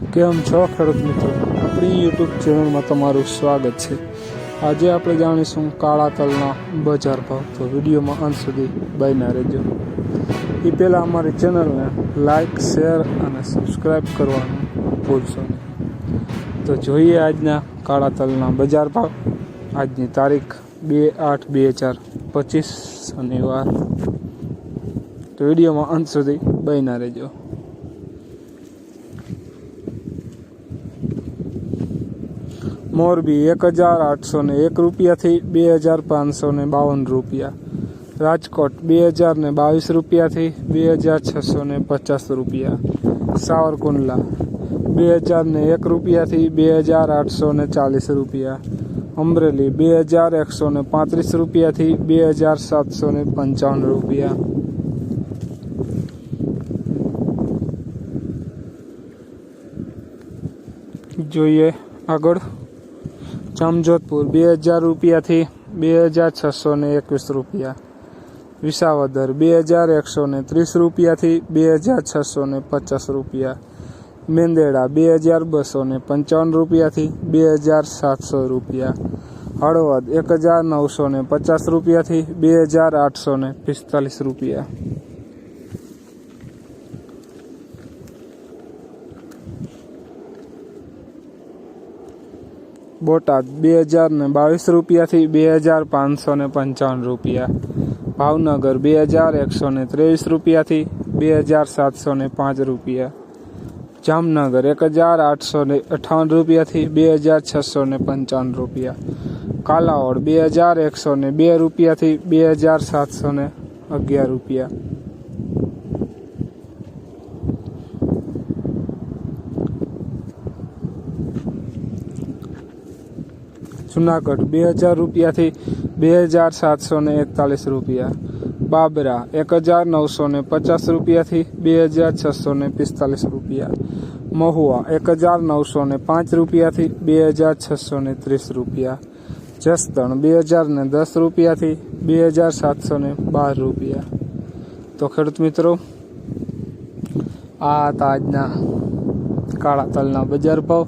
કેમ છો ખેડૂત મિત્રો? આપણી યુટ્યુબ ચેનલમાં તમારું સ્વાગત છે. આજે આપણે જાણીશું કાળા તલના બજાર ભાવ. તો વિડીયોમાં અંત સુધી બન્યા રહેજો. એ પહેલાં અમારી ચેનલને લાઇક શેર અને સબસ્ક્રાઈબ કરવાનું ભૂલશો નહીં. તો જોઈએ આજના કાળા તલના બજાર ભાવ. આજની તારીખ બે આઠ બે હજાર પચીસ, શનિવાર. તો વિડીયોમાં અંત સુધી બન્યા રહેજો. મોરબી એક હજાર આઠસો ને એક રૂપિયાથી બે હજાર પાંચસો ને બાવન રૂપિયા રાજકોટ બે હજાર ને બાવીસ રૂપિયાથી બે હજાર છસો ને પચાસ રૂપિયા સાવરકુંડલા બે હજાર ને એક રૂપિયાથી બે હજાર આઠસો ને ચાલીસ રૂપિયા અમરેલી બે હજાર એકસો ને પાંત્રીસ રૂપિયાથી બે હજાર સાતસો ને પંચાવન રૂપિયા જોઈએ આગળ જામજોધપુર બે હજાર રૂપિયાથી બે હજાર છસો ને એકવીસ રૂપિયા વિસાવદર બે હજાર એકસો ને ત્રીસ રૂપિયાથી બે હજાર છસો ને પચાસ રૂપિયા મેંદેડા બે હજાર બસો ને પંચાવન રૂપિયાથી બે હજાર સાતસો રૂપિયા હળવદ એક હજાર નવસો ને પચાસ રૂપિયાથી બે હજાર આઠસો ને પિસ્તાલીસ રૂપિયા બોટાદ બે હજાર ને બાવીસ રૂપિયાથી બે હજાર પાંચસો ને પંચાવન રૂપિયા ભાવનગર બે હજાર એકસો ને ત્રેવીસ રૂપિયાથી બે હજાર સાતસો ને પાંચ રૂપિયા જામનગર એક હજાર આઠસો ને અઠાવન રૂપિયાથી બે હજાર છસો ને પંચાવન રૂપિયા કાલાવડ બે હજાર એકસો ને બે રૂપિયાથી બે હજાર સાતસો ને અગિયાર રૂપિયા જુનાગઢ બે હજાર રૂપિયાથી બે હજાર સાતસો ને એકતાલીસ રૂપિયા બાબરા એક હજાર નવસો ને પચાસ રૂપિયાથી બે હજાર છસો ને પિસ્તાલીસ રૂપિયા મહુવા એક હજાર નવસો ને પાંચ રૂપિયાથી બે હજાર છસો ને ત્રીસ રૂપિયા જસદણ બે હજાર ને દસ રૂપિયાથી બે હજાર સાતસો ને બાર રૂપિયા તો ખેડૂત મિત્રો આ હતા આજના કાળા તલના બજાર ભાવ